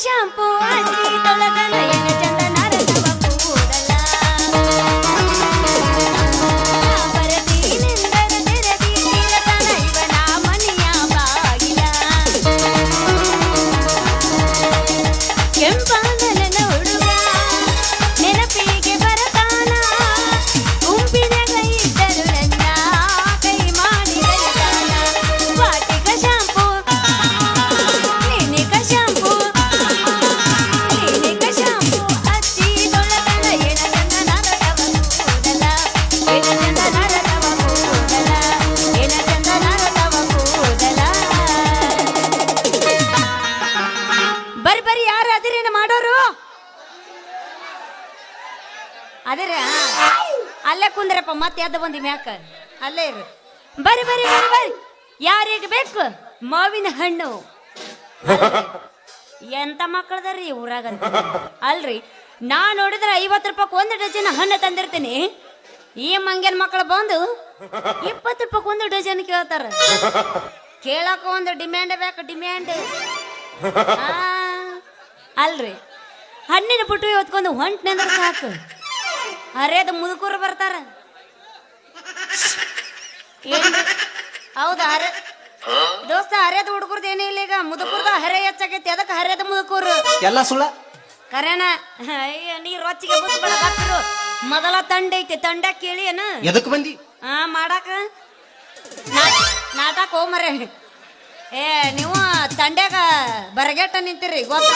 Shampoo ಹಚ್ಚಿ ತೊಳೆದನ ಎನ ಕುಂದ್ರಪ್ಪ, ಮತ್ತೆ ಎದ್ದು ಬಂದಿ ಮ್ಯಾಕ? ಅಲ್ಲೇ ಇರು. ಬರಿ ಬರಿ ಬರಿ ಬರಿ ಯಾರಿಗೆ ಬೇಕು? ಮಾವಿನ ಹಣ್ಣು. ಎಂತ ಮಕ್ಕಳದಾರ್ರಿ ಊರಾಗ ಅಲ್ರಿ ನಾ ನೋಡಿದ್ರೆ ಐವತ್ತು ರೂಪಾಯಿ ಒಂದು ಡಜನ್ ಹಣ್ಣು ತಂದಿರ್ತೀನಿ. ಈ ಮಂಗ್ಯನ ಮಕ್ಕಳು ಬಂದು ಇಪ್ಪತ್ತು ರೂಪಾಯಿ ಒಂದು ಡಜನ್ ಕೇಳ್ತಾರ. ಕೇಳಕ ಒಂದು ಡಿಮ್ಯಾಂಡ್ ಬೇಕು, ಡಿಮ್ಯಾಂಡ್. ಅಲ್ರಿ, ಹಣ್ಣಿನ ಪುಟ್ಟು ಹೊಂಟ್ ನಂದ್ರೆ ಸಾಕು. ಹರಿಯದ ಮುದುಕರು ಬರ್ತಾರ. ಏನು? ಹೌದಾ ಅರೆ? ದೋಸ್ತ ಹರಿಯದ ಹುಡುಗರದ ಏನೇ ಇಲ್ಲ ಈಗ? ಮುದುಕರ್ದ ಹರೆ ಹೆಚ್ಚಾಗೈತಿ ಅದಕ್ಕೆ ಹರೇದ ಮುದುಕರು. ಎಲ್ಲ ಸುಳ್ಳ? ಕರೆನ? ಅಯ್ಯ ನೀ ರೊಚ್ಚಿಗೆ ಬುಸ್ಬಿಡಕತ್ತಿರು ಮೊದಲ ತಂಡ ಐತಿ ತಂಡ ಕೇಳಿ ಏನ? ಎದಕ್ ಬಂದಿ? ಹಾ ಮಾಡಾಕ? ನಾಟಕ ಹೋಮರೆ ಏ ನೀವು ತಂಡ್ಯಾಗ ಬರಗೆಟ್ಟ ನಿಂತಿರಿ ಗೊತ್ತ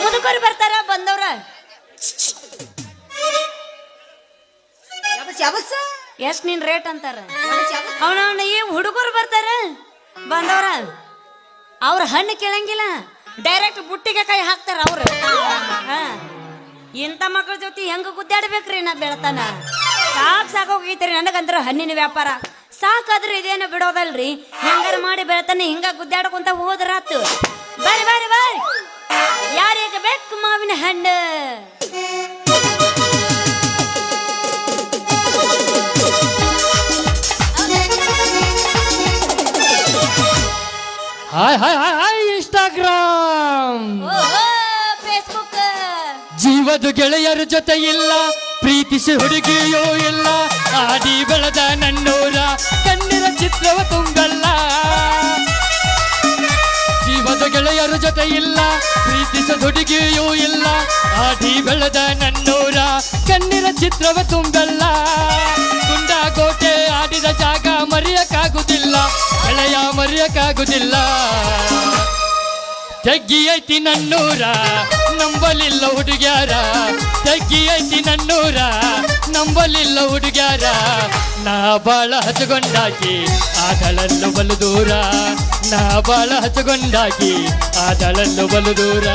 ಮುದುಕರು ಬರ್ತಾರ ಬಂದವ್ರ. ಯಾವಸ್? ಎಷ್ಟ್ ನಿನ್ ರೇಟ್ ಅಂತಾರ? ಅವನವನ ಈ ಹುಡುಗರು ಬರ್ತಾರ? ಬಂದವರ? ಅವ್ರ ಹಣ್ಣು ಕೇಳಂಗಿಲ್ಲ. ಡೈರೆಕ್ಟ್ ಬುಟ್ಟಿಗೆ ಕೈ ಹಾಕ್ತಾರ ಅವ್ರು. ಹಾ. ಇಂಥ ಮಕ್ಳ ಜೊತೆ ಹೆಂಗ ಗುದ್ದಾಡ್ಬೇಕ್ರಿ ನಾ ಬೆಳತಾನ? ಸಾಕ್ ಸಾಕೋಗೈತ್ರಿ ನನಗಂದ್ರ ಹಣ್ಣಿನ ವ್ಯಾಪಾರ. ಸಾಕಾದ್ರೆ ಇದೇನು ಬಿಡೋದಲ್ರಿ? ಹೆಂಗಾರ ಮಾಡಿ ಬೆಳತಾನೆ ಹಿಂಗ ಗುದ್ದಾಡ್ಕೊಂತ ಹೋದ್ರಾತು ಬರ್ರಿ ಬರ್ರಿ ಬರ್ರಿ. ಯಾರಿಗೆ ಬೇಕು ಮಾವಿನ ಹಣ್ಣು? Hi hi hi hi Instagram Facebook ಜೀವದ ಗೆಳೆಯರ ಜೊತೆ ಇಲ್ಲ ಪ್ರೀತಿಸಿ ಹುಡುಗಿಯೋ ಇಲ್ಲ ಆಡಿ ಬೆಳೆದ ನನ್ನೂರ ಕಣ್ಣಿನ ಚಿತ್ರವ ತುಂಬಲ್ಲ. ಜೀವದ ಗೆಳೆಯರ ಜೊತೆ ಇಲ್ಲ ಪ್ರೀತಿಸದ ಹುಡುಗಿಯೂ ಇಲ್ಲ ಆಡಿ ಬೆಳೆದ ನನ್ನೂರ ಕಣ್ಣಿನ ಚಿತ್ರವ ತುಂಬಲ್ಲ. ಗುಂಡಾಗೋಟೆ ಆಡಿದ ಜಾಗ ಮರೆಯಕ್ಕಾಗುದಿಲ್ಲ ಹಳೆಯ ಮರೆಯಕ್ಕಾಗುದಿಲ್ಲ ಜಗ್ಗಿ ಐತಿ ನನ್ನೂರ, ನಂಬಲಿಲ್ಲ ಹುಡುಗ್ಯಾರ. ಜಗ್ಗಿ ಐತಿ ನನ್ನೂರ, ನಂಬಲಿಲ್ಲ ಹುಡುಗ್ಯಾರ. ನಾ ಬಾಳ ಹಚ್ಚಗೊಂಡಾಗಿ ಆದಳಲ್ಲು ಬಲು ದೂರ. ನಾ ಬಾಳ ಹಚ್ಚಗೊಂಡಾಗಿ ಆದಳಲ್ಲು ಬಲು ದೂರ.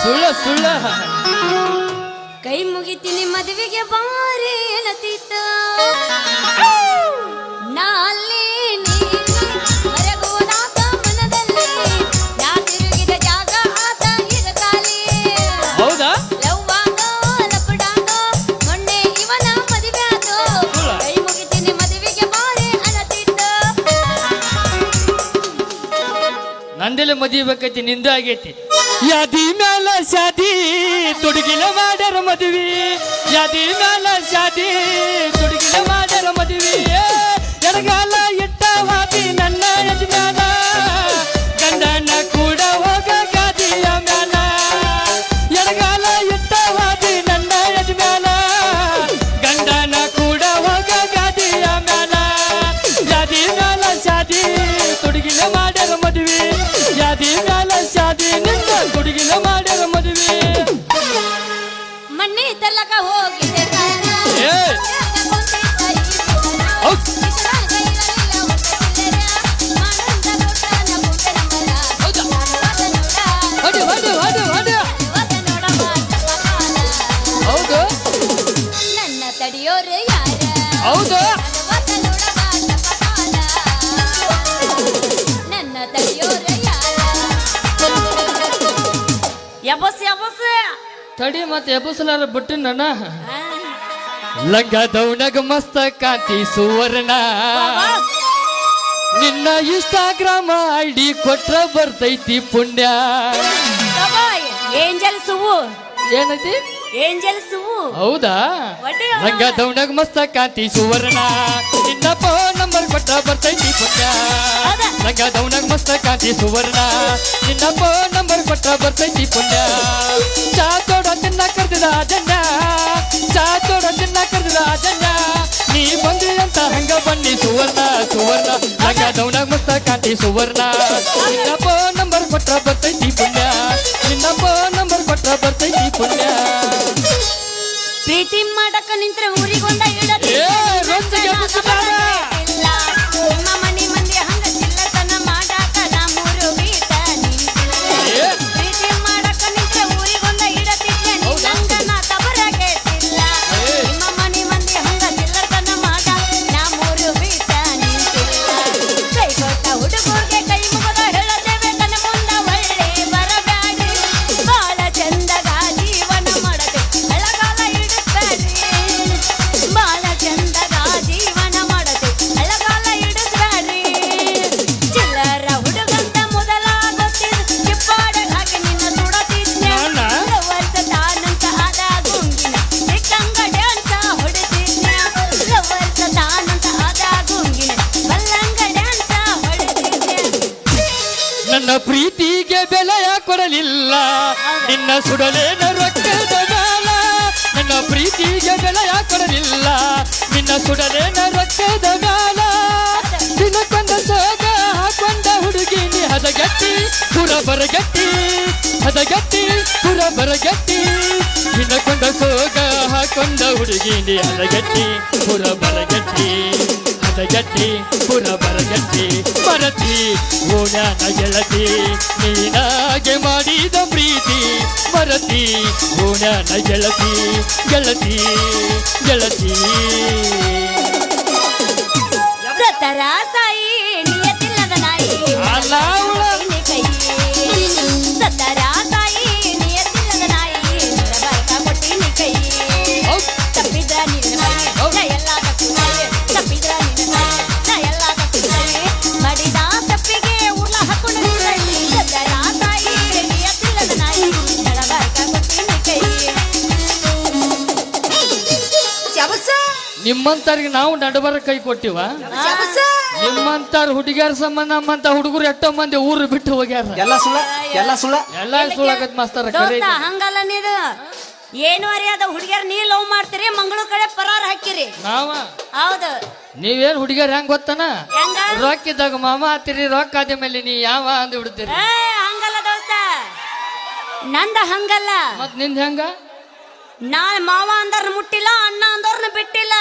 ಸುಳ್ಳ ಸುಳ್ಳ. ಕೈ ಮುಗಿತೀನಿ ಮದುವೆಗೆ ಬಾರಿ ಇರಕಾಲಿ ಹೌದಾ? ನಂದೆಲ್ಲ ಮದುವೆ ಬೇಕೈತಿ ನಿಂದ ಆಗೈತಿ. ಯಾದಿ ಮ್ಯಾಲ ಶಾದಿ ತುಡುಗಿನ ಮಾಡ್ಯಾರ ಮದುವೆ. ಯಾದಿ ಮ್ಯಾಲ ಶಾದಿ ತುಡುಗಿನ ಮಾಡ್ಯಾರ ಮದುವೆ. ಎಡಗಾಲ acabó. you. ತಡಿ ಮತ್ತೆ ಎಬ್ಬಸಲಾರ ಬಿಟ್ಟು ನನ್ನ ಲಂಗ ದೌನಗ ಮಸ್ತ ಕಾಂತಿ ಸುವರ್ಣ. ನಿನ್ನ ಇನ್ಸ್ಟಾಗ್ರಾಮ್ ಐಡಿ ಕೊಟ್ರ ಬರ್ತೈತಿ ಪುಣ್ಯ. ಏಂಜಲ್ ಸುವು. ಏನೈತಿ? ಏಂಜಲ್ ಸುವು. ಹೌದಾ? ಲಂಗ ದೌನಗ ಮಸ್ತ ಕಾಂತಿ ಸುವರ್ಣ. ನಿನ್ನ ಫೋನ್ ನಂಬರ್ ಕೊಟ್ಟ ಬರ್ತೈತಿ ಪುಟ್ಟ. ನಂಗ ದೌನಗ ಮಸ್ತ ಕಾಂತಿ ಸುವರ್ಣ. ನಿನ್ನ ಫೋನ್ ನಂಬರ್ ಕೊಟ್ಟ ಬರ್ತೈತಿ ಪುಟ್ಟ ಚಾ ತೋಡ ತಿನ್ನ ಕರ್ದಿದ ಜನ್ಯ ಚಾ ತೋಡ ತಿನ್ನ ಕರ್ದಿದ ಜನ್ಯ ನೀ ಬಂದಿ ಅಂತ ಹಂಗ ಬನ್ನಿ ಸುವರ್ಣ ಸುವರ್ಣ. ನಂಗ ದೌನಗ ಮಸ್ತ ಕಾಂತಿ ಸುವರ್ಣ. ನಿನ್ನ ಫೋನ್ ನಂಬರ್ ಕೊಟ್ಟ ಬರ್ತೈತಿ ಪುಣ್ಯ. ನಿನ್ನ ಫೋನ್ ನಂಬರ್ ಕೊಟ್ಟ ಬರ್ತೈತಿ ಪುಣ್ಯ. ಪ್ರೀತಿ ಮಾಡಕ ನಿಂತ್ರೆ ಊರಿಗೊಂದ ಇಡತಿ ಏ, ರೊಚ್ಚಿಗೆ ಎಬ್ಬಿಸಿದಾರ. ಇಲ್ಲ ನನ್ನ ಪ್ರೀತಿಗೆ ಬೆಲೆಯ ಕೊಡಲಿಲ್ಲ. ನಿನ್ನ ಸುಡಲೇನ ರೊಕ್ಕದ ಮ್ಯಾಲ ನನ್ನ ಪ್ರೀತಿಗೆ ಬೆಲೆಯ ಕೊಡಲಿಲ್ಲ. ನಿನ್ನ ಸುಡಲೇನ ರೊಕ್ಕದ ಮ್ಯಾಲ ದಿನಕ್ಕೊಂದ ಸೋಗ ಹಾಕೊಂಡ ಹುಡುಗಿ ನೀ ಹದಗಟ್ಟಿ, ಪುರ ಬರಗಟ್ಟಿ, ಹದಗಟ್ಟಿ, ಪುರ ಬರಗಟ್ಟಿ. ದಿನಕ್ಕೊಂದ ಸೋಗ ಹಾಕೊಂಡ ಹುಡುಗಿ ನೀ ಹದಗಟ್ಟಿ, ಪುರ ಬರಗಟ್ಟಿ. ಹದಗಟ್ಟಿ ಪುರ ಬರಗಟ್ಟಿ ಮರತಿ ಓಣ್ಯಾನ ಗೆಳತಿ, ನೀನಾಗೆ ಮಾಡಿದ ಪ್ರೀತಿ ಮರತಿ ಓಣ್ಯಾನ ಗೆಳತಿ ಗೆಳತಿ ಗೆಳತಿ. ಸತರ ನಿಮ್ಮಂತವ್ರಿಗೆ ನಾವು ನಡಬರ ಕೈ ಕೊಟ್ಟಿವ? ನಿಮ್ಮಂತಾರ ಹುಡುಗಿಯರ ಸಂಬಂಧ ನಮ್ಮಂತ ಹುಡುಗರು ಎಷ್ಟೋ ಮಂದಿ ಊರು ಬಿಟ್ಟು ಹೋಗ್ಯಾರ? ಎಲ್ಲ ಸುಳ್ಳ ಎಲ್ಲ ಸುಳ್ಳು. ಎಲ್ಲ ಸುಳ್ಳಾಗತ್ ಮಾಸ್ತಾರ ಹಂಗಲ್ಲ ನೀದು ಏನು ಅರಿಯಾದ ಹುಡುಗಿಯರ್ ನೀ ಲವ್ ಮಾಡ್ತೀರಿ ಮಂಗಳೂರು ಕಡೆ ಪರಾರ ಹಾಕಿರಿ. ನಾವ? ಹೌದು. ನೀವೇನ್ ಹುಡುಗಿಯರ್ ಹೆಂಗ್ ಗೊತ್ತನ? ಹೆಂಗ? ರೊಕ್ಕ ಇದ್ದಾಗ ಮಾಮ ಹತ್ತಿರಿ ರೊಕ್ಕ ಆದ ಮೇಲೆ ನೀ ಯಾವ ಅಂದ್ ಬಿಡ್ತೀರಿ? ಏ ಹಂಗಲ್ಲ ದೋಸ್ತ. ನಂದ ಹಂಗಲ್ಲ. ಮತ್ನಿಂದ ಹೆಂಗ? ನಾ ಮಾವ ಅಂದರ್ನ ಮುಟ್ಟಿಲ್ಲ ಅಣ್ಣ ಅಂದವ್ರನ್ನ ಬಿಟ್ಟಿಲ್ಲ.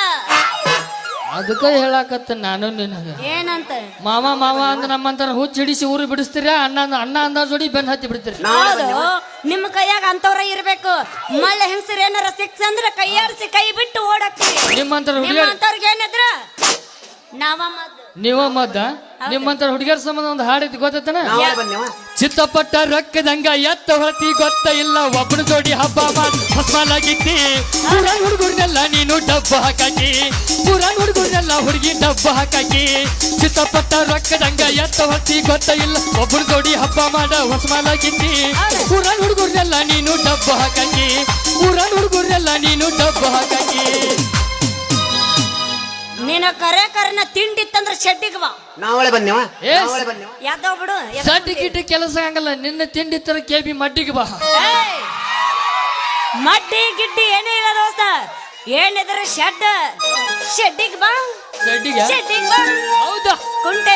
ಅದಕ್ಕ ಹೇಳಾಕತ್ತ ನಾನು ನಿನಗ. ಏನಂತ? ಮಾವ ಮಾವ ಅಂದ ನಮ್ಮಂತ ಹುಚ್ಚ ಹಿಡಿಸಿ ಊರು ಬಿಡಿಸ್ತೀರ? ಅಣ್ಣ ಅಂದ- ಅಣ್ಣ ಅಂದ ಜೋಡಿ ಬೆನ್ ಹತ್ತಿ ಬಿಡ್ತೀರಿ. ಹೌದು ನಿಮ್ಮ ಕೈಯಾಗ ಅಂತವ್ರ ಇರ್ಬೇಕು. ಮಳ್ಳ ಹೆಂಗಸರು ಏನಾರ ಸಿಕ್ಸ್ ಅಂದ್ರೆ ಕೈಯಾಡಿಸಿ ಕೈ ಬಿಟ್ಟು ಓಡಾಕ್ತೀವಿ ನಿಮ್ಮಂತರ ನಿಮ್ಮ ಹುಡುಗಿಯರ್ ಅಂತವ್ರಿಗೆ ಏನಿದ್ರ ನಾವ ನೀವ ಮದ್ದ? ನಿಮ್ಮಂತ ಹುಡುಗಿಯರ ಸಂಬಂಧ ಒಂದು ಹಾಡಿದ್ ಗೊತ್ತೈತನ? ಚಿತ್ತಪಟ್ಟ ರೊಕ್ಕದಂಗ ಎತ್ತ ಹೊತ್ತಿ ಗೊತ್ತ ಇಲ್ಲ ಒಬ್ಬನ ಜೋಡಿ ಹಬ್ಬ ಮಾಡಿ. ಹಸ್ಮಾಲಾಗಿದ್ದಿ ಪುರಾಣ ಹುಡುಗರ್ನೆಲ್ಲ ನೀನು ಡಬ್ಬ ಹಾಕಾಕಿ. ಪುರಾಣ ಹುಡುಗರ್ನೆಲ್ಲ ಹುಡುಗಿ ಡಬ್ಬ ಹಾಕಾಕಿ. ಚಿತ್ತಪಟ್ಟ ರೊಕ್ಕದಂಗ ಎತ್ತ ಹೊತ್ತಿ ಗೊತ್ತ ಇಲ್ಲ ಒಬ್ಬನ ಜೋಡಿ ಹಬ್ಬ ಮಾಡ ಹೊಸ್ಮಾಲಾಗಿದ್ದಿ ಪುರಾಣ ಹುಡುಗರ್ನೆಲ್ಲ ನೀನು ಡಬ್ಬ ಹಾಕಾಕಿ. ಪುರಾಣ ಹುಡುಗರ್ನೆಲ್ಲ ನೀನು ಡಬ್ಬ ಹಾಕಾಕಿ. ನೀನು ಕರೆ ಕರೆನ ತಿಂಡಿತ್ತಂದ್ರ ಶೆಡ್ಡಿಗೆ ಬಾ. ನಾವಳೆ ಬಂದೇವ ನಾವಳೆ ಬಂದೇವ ಯಾದವ್ ಬಿಡು ಎದಕ್ ಸಡ್ಡಿ ಗಿಟ್ಟಿ ಕೆಲಸ ಆಗಲ್ಲ ನಿನ್ನ ತಿಂಡಿ ತರ ಕೇಬಿ ಮಡ್ಡಿಗೆ ಬಾ. ಏಯ್! ಮಡ್ಡಿ ಗಿಡ್ಡಿ ಏನೇ ಇಲ್ಲ ದೋಸ್ತ. ಏನಿದ್ರೆ ಶೆಡ್ ಶೆಡ್ಡಿಗೆ ಬಾ. ಶೆಡ್ಡಿಗೆ? ಶೆಡ್ಡಿಗೆ ಬಾ. ಹೌದಾ? ಕುಂಟೆ